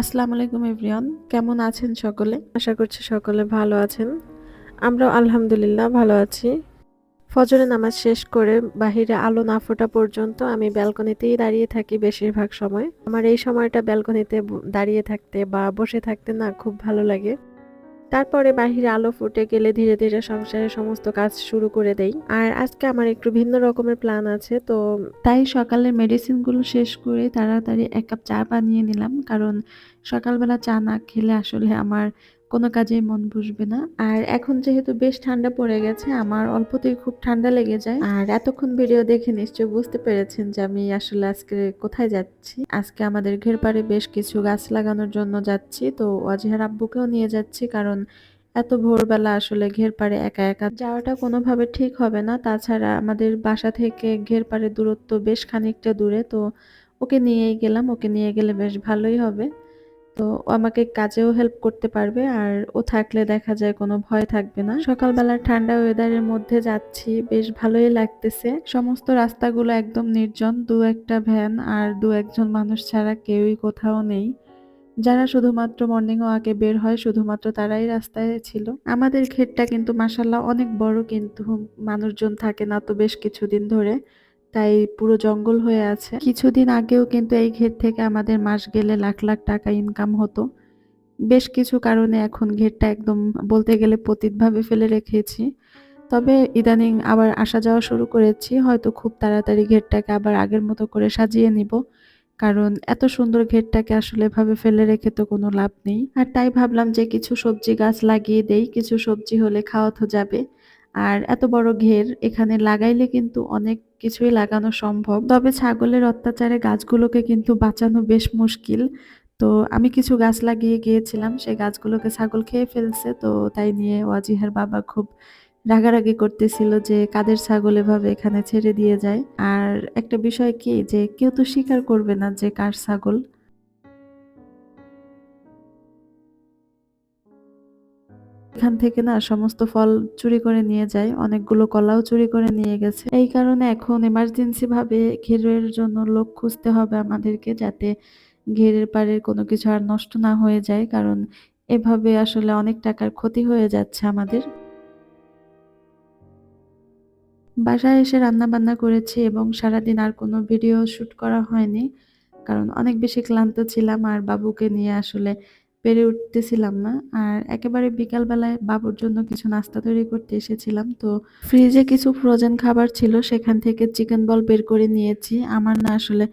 আসসালামু আলাইকুম, এভরিওয়ান। কেমন আছেন সকলে? আশা করছি সকলে ভালো আছেন। আমরাও আলহামদুলিল্লাহ ভালো আছি। ফজরে নামাজ শেষ করে বাহিরে আলো না ফোটা পর্যন্ত আমি ব্যালকনিতেই দাঁড়িয়ে থাকি বেশিরভাগ সময়। আমার এই সময়টা ব্যালকনিতে দাঁড়িয়ে থাকতে বা বসে থাকতে না খুব ভালো লাগে। তারপরে বাহিরে আলো ফুটে গেলে ধীরে ধীরে সংসারের সমস্ত কাজ শুরু করে দেই। আর আজকে আমার একটু ভিন্ন রকমের প্ল্যান আছে, তো তাই সকালে মেডিসিনগুলো শেষ করে তাড়াতাড়ি এক কাপ চা বানিয়ে নিলাম। কারণ সকালবেলা চা না খেলে আসলে আমার কোনো কাজেই মন বসবে না। আর এখন যেহেতু বেশ ঠান্ডা পড়ে গেছে, আমার অল্পতেই খুব ঠান্ডা লেগে যায়। আর এতক্ষণ ভিডিও দেখে নিশ্চয়ই বুঝতে পেরেছেন যে আমি আসলে আজকে কোথায় যাচ্ছি। আজকে আমাদের ঘের পাড়ে বেশ কিছু গাছ লাগানোর জন্য যাচ্ছি। তো অজিহার আব্বুকেও নিয়ে যাচ্ছি কারণ এত ভোরবেলা আসলে ঘের পাড়ে একা একা যাওয়াটা কোনোভাবে ঠিক হবে না। তাছাড়া আমাদের বাসা থেকে ঘের পাড়ে দূরত্ব বেশ খানিকটা দূরে। তো ওকে নিয়েই গেলাম। ওকে নিয়ে গেলে বেশ ভালোই হবে। তো আমাকে কাজেও হেল্প করতে পারবে। আর ও থাকলে দেখা যায় কোনো ভয় থাকবে না। সকালবেলার ঠান্ডা ওয়েদারের মধ্যে যাচ্ছি, বেশ ভালোই লাগতেছে। সমস্ত রাস্তাগুলো একদম নির্জন, দু একটা ভ্যান আর দু একজন মানুষ ছাড়া কেউই কোথাও নেই। যারা শুধুমাত্র মর্নিং ওয়াকে বের হয়, শুধুমাত্র তারাই রাস্তায় ছিল। আমাদের ক্ষেতটা কিন্তু মাসাল্লাহ অনেক বড় কিন্তু, মানুষজন থাকে না তো বেশ কিছুদিন ধরে। তাই পুরো জঙ্গল হয়ে আছে। কিছুদিন আগেও কিন্তু এই ঘের থেকে আমাদের মাস গেলে লাখ লাখ টাকা ইনকাম হতো। বেশ কিছু কারণে এখন ঘেরটা একদম বলতে গেলে পতিতভাবে ফেলে রেখেছি। তবে ইদানিং আবার আসা যাওয়া শুরু করেছি, হয়তো খুব তাড়াতাড়ি ঘেরটাকে আবার আগের মতো করে সাজিয়ে নিব। কারণ এত সুন্দর ঘেরটাকে আসলে এভাবে ফেলে রেখে তো কোনো লাভ নেই। আর তাই ভাবলাম যে কিছু সবজি গাছ লাগিয়ে দেই, কিছু সবজি হলে খাওয়া তো যাবে। আর এত বড় ঘের এখানে লাগাইলে কিন্তু অনেক কিছুই লাগানো সম্ভব। তবে ছাগলের অত্যাচারে গাছগুলোকে কিন্তু বাঁচানো বেশ মুশকিল। তো আমি কিছু গাছ লাগিয়ে গিয়েছিলাম, সেই গাছগুলোকে ছাগল খেয়ে ফেলছে। তো তাই নিয়ে ওয়াজিহার বাবা খুব রাগারাগি করতেছিল যে কাদের ছাগল এভাবে এখানে ছেড়ে দিয়ে যায়। আর একটা বিষয় কি, যে কেউ তো স্বীকার করবে না যে কার ছাগল। এখান থেকে না সমস্ত ফল চুরি করে নিয়ে যায়, অনেকগুলো কলাও চুরি করে নিয়ে গেছে। এই কারণে এখন এমার্জেন্সি ভাবে ঘেরের জন্য লোক খুঁজতে হবে আমাদেরকে যাতে ঘেরের পাড়ের কোনো কিছু আর নষ্ট না হয়ে যায়, কারণ এভাবে আসলে অনেক টাকার ক্ষতি হয়ে যাচ্ছে আমাদের। বাসায় এসে রান্না বান্না করেছি এবং সারাদিন আর কোনো ভিডিও শুট করা হয়নি, কারণ অনেক বেশি ক্লান্ত ছিলাম আর বাবুকে নিয়ে আসলে পেরে উঠতেছিলাম না। আর একেবারে বিকাল বেলায় বাবুর জন্য কিছু নাস্তা তৈরি করতে এসেছিলাম। তো ফ্রিজে কিছু ফ্রোজেন খাবার ছিল, সেখান থেকে চিকেন বল বের করে নিয়েছি। আমার না আসলে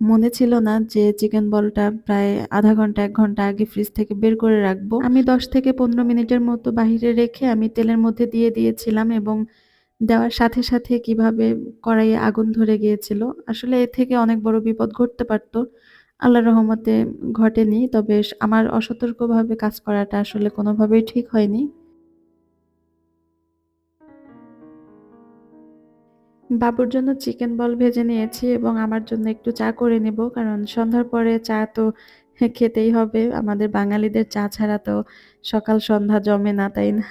মনে ছিল না যে চিকেন বলটা প্রায় আধা ঘণ্টা, এক ঘণ্টা আগে ফ্রিজ থেকে বের করে রাখব। আমি দশ থেকে পনেরো মিনিটের মতো বাহিরে রেখে আমি তেলের মধ্যে দিয়ে দিয়েছিলাম এবং দেওয়ার সাথে সাথে কীভাবে কড়াইয়ে আগুন ধরে গিয়েছিল। আসলে এ থেকে অনেক বড় বিপদ ঘটতে পারতো। আল্লাহর রহমতে ঘটেনি, তবে আমার অসতর্কভাবে কাজ করাটা আসলে কোনোভাবেই ঠিক হয়নি। বাবুর জন্য চিকেন বল ভেজে নিয়েছি এবং আমার জন্য একটু চা করে নেব, কারণ সন্ধ্যার পরে চা তো খেতেই হবে। আমাদের বাঙালিদের চা ছাড়া তো সকাল সন্ধ্যা জমে না, তাই না?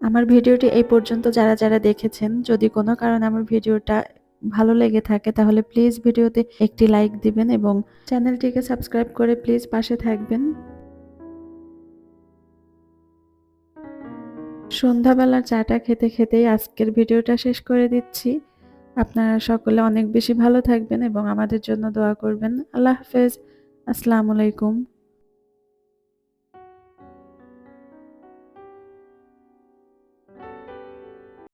আমার ভিডিওটি এই পর্যন্ত, যারা যারা দেখেছেন, যদি কোনো কারণে আমার ভিডিওটা ভালো লেগে থাকে, তাহলে প্লিজ ভিডিওতে একটি লাইক দিবেন এবং চ্যানেলটিকে সাবস্ক্রাইব করে প্লিজ পাশে থাকবেন। সন্ধ্যাবেলার চাটা খেতে খেতেই আজকের ভিডিওটা শেষ করে দিচ্ছি। আপনারা সকলে অনেক বেশি ভালো থাকবেন এবং আমাদের জন্য দোয়া করবেন। আল্লাহ হাফেজ। আসসালামু আলাইকুম।